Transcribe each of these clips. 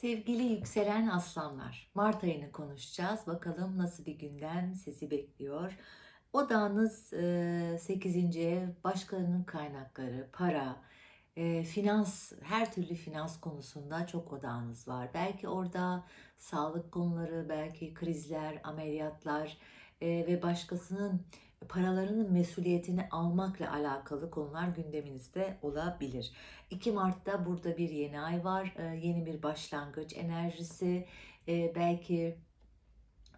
Sevgili yükselen aslanlar, Mart ayını konuşacağız. Bakalım nasıl bir gündem sizi bekliyor. Odağınız 8. ev, başkalarının kaynakları, para, finans, her türlü finans konusunda çok odağınız var. Belki orada sağlık konuları, belki krizler, ameliyatlar ve başkasının paralarının mesuliyetini almakla alakalı konular gündeminizde olabilir. 2 Mart'ta burada bir yeni ay var. Ee, Yeni bir başlangıç enerjisi. Ee, Belki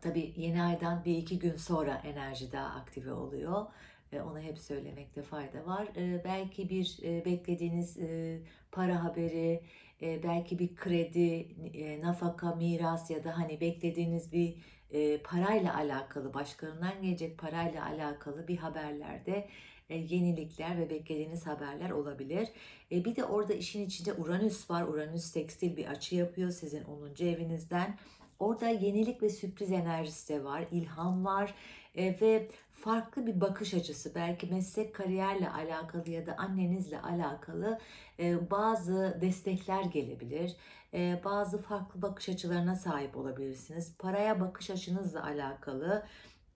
tabii yeni aydan bir iki gün sonra enerji daha aktive oluyor. Onu hep söylemekte fayda var. Belki bir e, beklediğiniz e, para haberi, e, belki bir kredi, e, nafaka, miras ya da hani beklediğiniz bir e, parayla alakalı, başkalarından gelecek parayla alakalı bir haberlerde e, yenilikler ve beklediğiniz haberler olabilir. E, bir de orada işin içinde Uranüs var. Uranüs tekstil bir açı yapıyor sizin 10. evinizden. Orada yenilik ve sürpriz enerjisi de var, ilham var E, ve farklı bir bakış açısı, belki meslek kariyerle alakalı ya da annenizle alakalı e, bazı destekler gelebilir. E, bazı farklı bakış açılarına sahip olabilirsiniz. Paraya bakış açınızla alakalı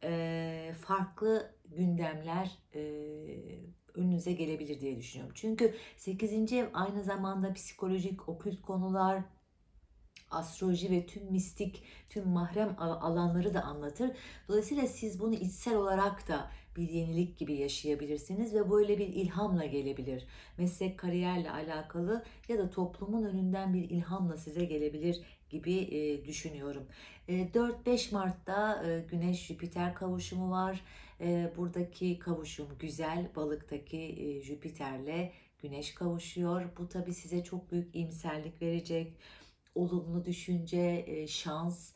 e, farklı gündemler e, önünüze gelebilir diye düşünüyorum. Çünkü 8. ev aynı zamanda psikolojik, okült konular, astroloji ve tüm mistik, tüm mahrem alanları da anlatır. Dolayısıyla siz bunu içsel olarak da bir yenilik gibi yaşayabilirsiniz ve böyle bir ilhamla gelebilir. Meslek kariyerle alakalı ya da toplumun önünden bir ilhamla size gelebilir gibi e, düşünüyorum. E, 4-5 Mart'ta e, Güneş Jüpiter kavuşumu var. E, buradaki kavuşum güzel. Balıktaki e, Jüpiter'le Güneş kavuşuyor. Bu tabii size çok büyük iyimserlik verecek olumlu düşünce, şans,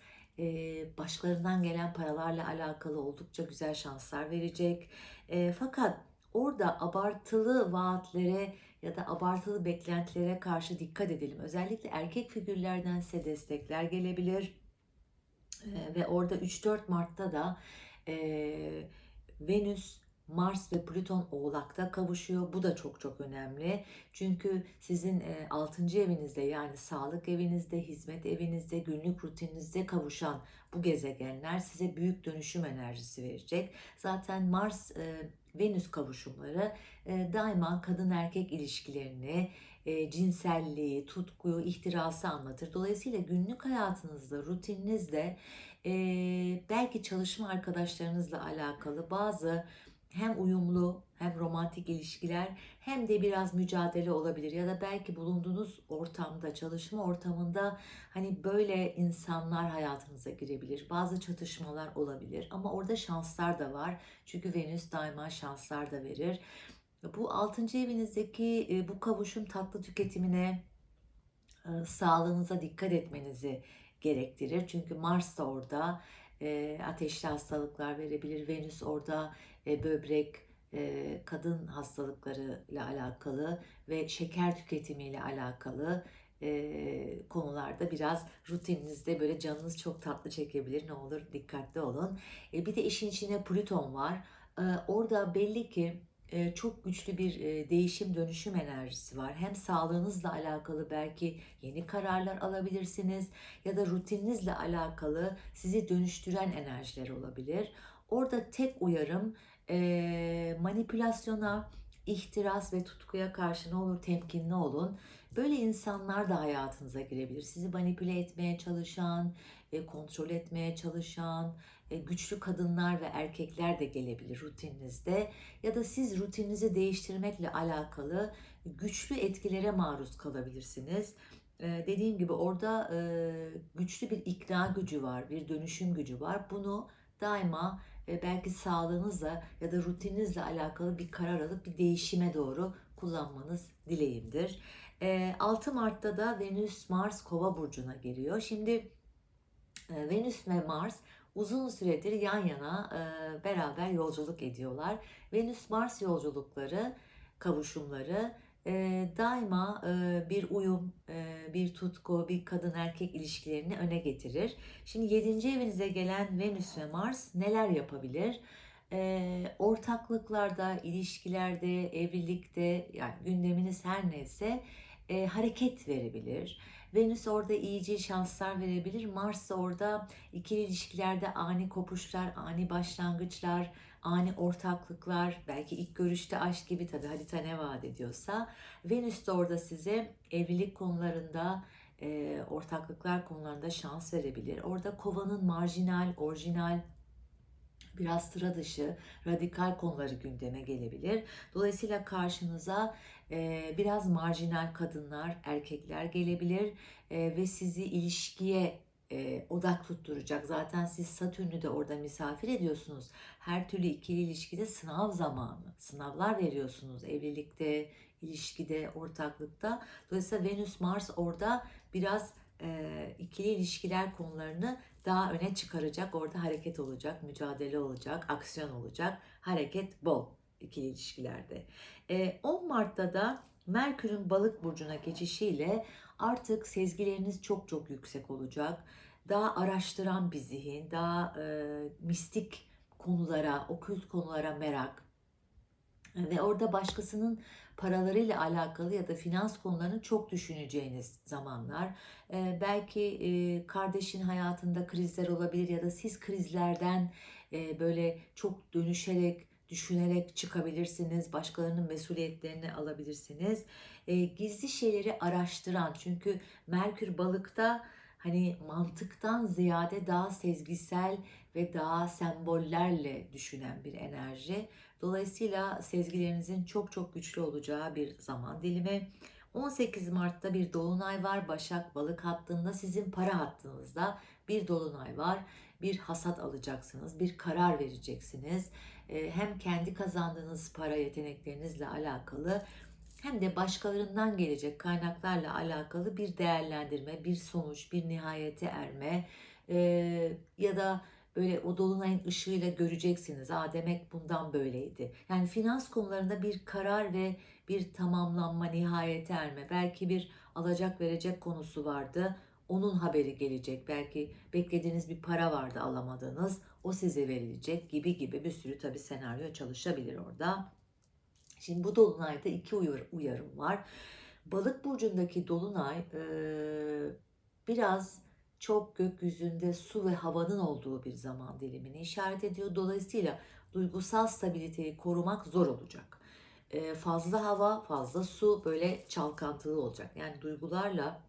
başkalarından gelen paralarla alakalı oldukça güzel şanslar verecek. Fakat orada abartılı vaatlere ya da abartılı beklentilere karşı dikkat edelim. Özellikle erkek figürlerden size destekler gelebilir. Ve orada 3-4 Mart'ta da Venüs, Mars ve Plüton Oğlak'ta kavuşuyor. Bu da çok çok önemli. Çünkü sizin 6. evinizde yani sağlık evinizde, hizmet evinizde, günlük rutininizde kavuşan bu gezegenler size büyük dönüşüm enerjisi verecek. Zaten Mars e, Venüs kavuşumları e, daima kadın erkek ilişkilerini, e, cinselliği, tutkuyu, ihtirası anlatır. Dolayısıyla günlük hayatınızda, rutininizde e, belki çalışma arkadaşlarınızla alakalı bazı hem uyumlu hem romantik ilişkiler hem de biraz mücadele olabilir ya da belki bulunduğunuz ortamda, çalışma ortamında hani böyle insanlar hayatınıza girebilir. Bazı çatışmalar olabilir ama orada şanslar da var. Çünkü Venüs daima şanslar da verir. Bu 6. evinizdeki e, bu kavuşum tatlı tüketimine, e, sağlığınıza dikkat etmenizi gerektirir. Çünkü Mars da orada e, ateşli hastalıklar verebilir. Venüs orada e, böbrek, e, kadın hastalıklarıyla alakalı ve şeker tüketimiyle alakalı e, konularda biraz rutininizde böyle canınız çok tatlı çekebilir. Ne olur dikkatli olun. E, bir de işin içine Plüton var. E, orada belli ki çok güçlü bir e, değişim dönüşüm enerjisi var. Hem sağlığınızla alakalı belki yeni kararlar alabilirsiniz ya da rutininizle alakalı sizi dönüştüren enerjiler olabilir. Orada tek uyarım e, manipülasyona, ihtiras ve tutkuya karşı ne olur temkinli olun. Böyle insanlar da hayatınıza girebilir. Sizi manipüle etmeye çalışan, e, kontrol etmeye çalışan, e, güçlü kadınlar ve erkekler de gelebilir rutininizde. Ya da siz rutininizi değiştirmekle alakalı güçlü etkilere maruz kalabilirsiniz. E, dediğim gibi orada güçlü bir ikna gücü var, bir dönüşüm gücü var. Bunu daima belki sağlığınızla ya da rutininizle alakalı bir karar alıp bir değişime doğru kullanmanız dileğimdir. E, 6 Mart'ta da Venüs Mars Kova burcuna geliyor. Şimdi e, Venüs ve Mars uzun süredir yan yana e, beraber yolculuk ediyorlar. Venüs Mars yolculukları, kavuşumları e, daima bir uyum, bir tutku, bir kadın erkek ilişkilerini öne getirir. Şimdi 7. evinize gelen Venüs ve Mars neler yapabilir? Ortaklıklarda, ilişkilerde, evlilikte yani gündeminiz her neyse e, hareket verebilir. Venüs orada iyice şanslar verebilir. Mars da orada ikili ilişkilerde ani kopuşlar, ani başlangıçlar, ani ortaklıklar, belki ilk görüşte aşk gibi tabii harita ne vaat ediyorsa. Venüs de orada size evlilik konularında, e, ortaklıklar konularında şans verebilir. Orada kovanın marjinal, orijinal, biraz sıra dışı, radikal konuları gündeme gelebilir. Dolayısıyla karşınıza e, biraz marjinal kadınlar, erkekler gelebilir e, ve sizi ilişkiye e, odak tutturacak. Zaten siz Satürn'ü de orada misafir ediyorsunuz. Her türlü ikili ilişkide sınav zamanı. Sınavlar veriyorsunuz evlilikte, ilişkide, ortaklıkta. Dolayısıyla Venüs, Mars orada biraz e, ikili ilişkiler konularını daha öne çıkaracak. Orada hareket olacak, mücadele olacak, aksiyon olacak. Hareket bol ikili ilişkilerde. E, 10 Mart'ta da Merkür'ün balık burcuna geçişiyle artık sezgileriniz çok çok yüksek olacak. Daha araştıran bir zihin, daha e, mistik konulara, okült konulara merak ve orada başkasının paralarıyla alakalı ya da finans konularını çok düşüneceğiniz zamanlar. Ee, belki e, kardeşin hayatında krizler olabilir ya da siz krizlerden e, böyle çok dönüşerek, düşünerek çıkabilirsiniz. Başkalarının mesuliyetlerini alabilirsiniz. E, gizli şeyleri araştıran çünkü Merkür balıkta hani mantıktan ziyade daha sezgisel ve daha sembollerle düşünen bir enerji. Dolayısıyla sezgilerinizin çok çok güçlü olacağı bir zaman dilimi. 18 Mart'ta bir dolunay var. Başak Balık hattında sizin para hattınızda bir dolunay var. Bir hasat alacaksınız, bir karar vereceksiniz. Hem kendi kazandığınız para yeteneklerinizle alakalı hem de başkalarından gelecek kaynaklarla alakalı bir değerlendirme, bir sonuç, bir nihayete erme ee, ya da böyle o dolunayın ışığıyla göreceksiniz. Aa demek bundan böyleydi. Yani finans konularında bir karar ve bir tamamlanma, nihayete erme. Belki bir alacak verecek konusu vardı. Onun haberi gelecek. Belki beklediğiniz bir para vardı alamadığınız. O size verilecek gibi gibi bir sürü tabii senaryo çalışabilir orada. Şimdi bu dolunayda iki uyar, uyarım var. Balık burcundaki dolunay e, biraz çok gökyüzünde su ve havanın olduğu bir zaman dilimini işaret ediyor. Dolayısıyla duygusal stabiliteyi korumak zor olacak. Ee, fazla hava, fazla su böyle çalkantılı olacak. Yani duygularla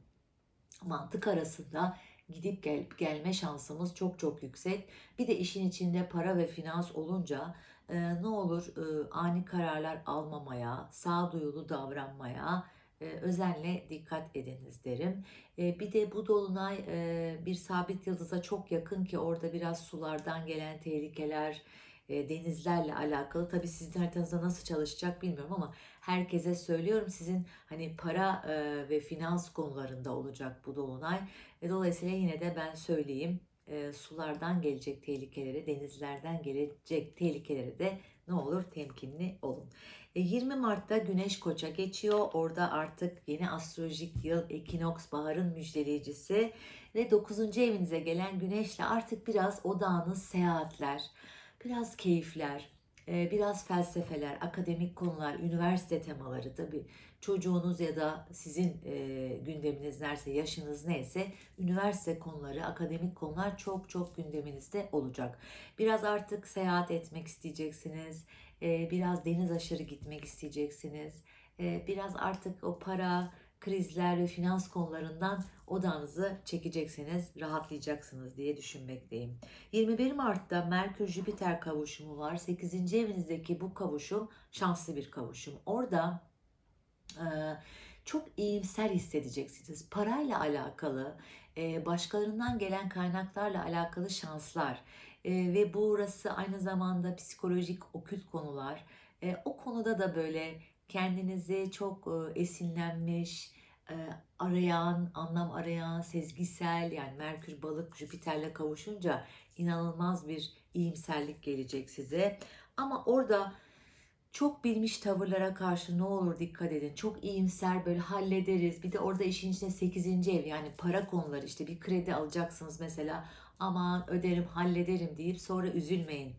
mantık arasında gidip gel gelme şansımız çok çok yüksek. Bir de işin içinde para ve finans olunca e, ne olur e, ani kararlar almamaya, sağduyulu davranmaya, e, özenle dikkat ediniz derim. E, bir de bu dolunay e, bir sabit yıldıza çok yakın ki orada biraz sulardan gelen tehlikeler, denizlerle alakalı. Tabii sizin haritanızda nasıl çalışacak bilmiyorum ama herkese söylüyorum sizin hani para ve finans konularında olacak bu dolunay. Dolayısıyla yine de ben söyleyeyim sulardan gelecek tehlikeleri, denizlerden gelecek tehlikeleri de ne olur temkinli olun. 20 Mart'ta Güneş Koç'a geçiyor. Orada artık yeni astrolojik yıl ekinoks baharın müjdeleyicisi ve 9. evinize gelen Güneş'le artık biraz odağınız seyahatler, biraz keyifler, e, biraz felsefeler, akademik konular, üniversite temaları tabii. Çocuğunuz ya da sizin e, gündeminiz neyse, yaşınız neyse üniversite konuları, akademik konular çok çok gündeminizde olacak. Biraz artık seyahat etmek isteyeceksiniz, e, biraz deniz aşırı gitmek isteyeceksiniz, e, biraz artık o para, krizler ve finans konularından odanızı çekeceksiniz, rahatlayacaksınız diye düşünmekteyim. 21 Mart'ta Merkür Jüpiter kavuşumu var. 8. evinizdeki bu kavuşum şanslı bir kavuşum. Orada e, çok iyimser hissedeceksiniz. Parayla alakalı, e, başkalarından gelen kaynaklarla alakalı şanslar e, ve burası aynı zamanda psikolojik, okült konular. E, o konuda da böyle kendinizi çok e, esinlenmiş, e, arayan, anlam arayan, sezgisel yani Merkür balık Jüpiter'le kavuşunca inanılmaz bir iyimserlik gelecek size. Ama orada çok bilmiş tavırlara karşı ne olur dikkat edin. Çok iyimser böyle hallederiz. Bir de orada işin içinde 8. ev yani para konuları işte bir kredi alacaksınız mesela. Aman öderim hallederim deyip sonra üzülmeyin.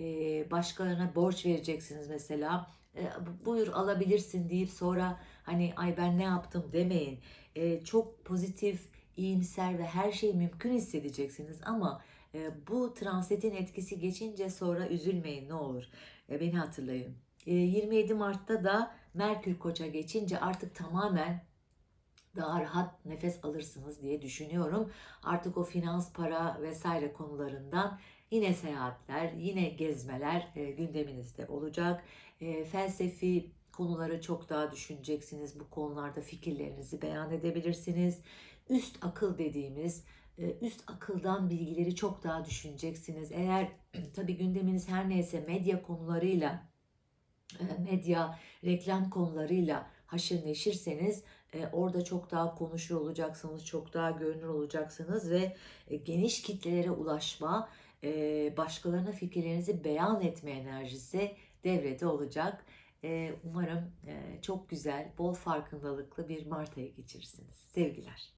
Ee, başkalarına borç vereceksiniz mesela. Ee, buyur alabilirsin deyip sonra hani ay ben ne yaptım demeyin. e, çok pozitif, iyimser ve her şey mümkün hissedeceksiniz ama e, bu transitin etkisi geçince sonra üzülmeyin ne olur. E, beni hatırlayın. E, 27 Mart'ta da Merkür Koç'a geçince artık tamamen daha rahat nefes alırsınız diye düşünüyorum. Artık o finans, para vesaire konularından yine seyahatler, yine gezmeler e, gündeminizde olacak. E, felsefi konuları çok daha düşüneceksiniz. Bu konularda fikirlerinizi beyan edebilirsiniz. Üst akıl dediğimiz e, üst akıldan bilgileri çok daha düşüneceksiniz. Eğer tabii gündeminiz her neyse medya konularıyla e, medya, reklam konularıyla haşır neşirseniz e, orada çok daha konuşur olacaksınız, çok daha görünür olacaksınız ve geniş kitlelere ulaşma, başkalarına fikirlerinizi beyan etme enerjisi devrede olacak. Umarım çok güzel, bol farkındalıklı bir Mart ayı geçirirsiniz. Sevgiler.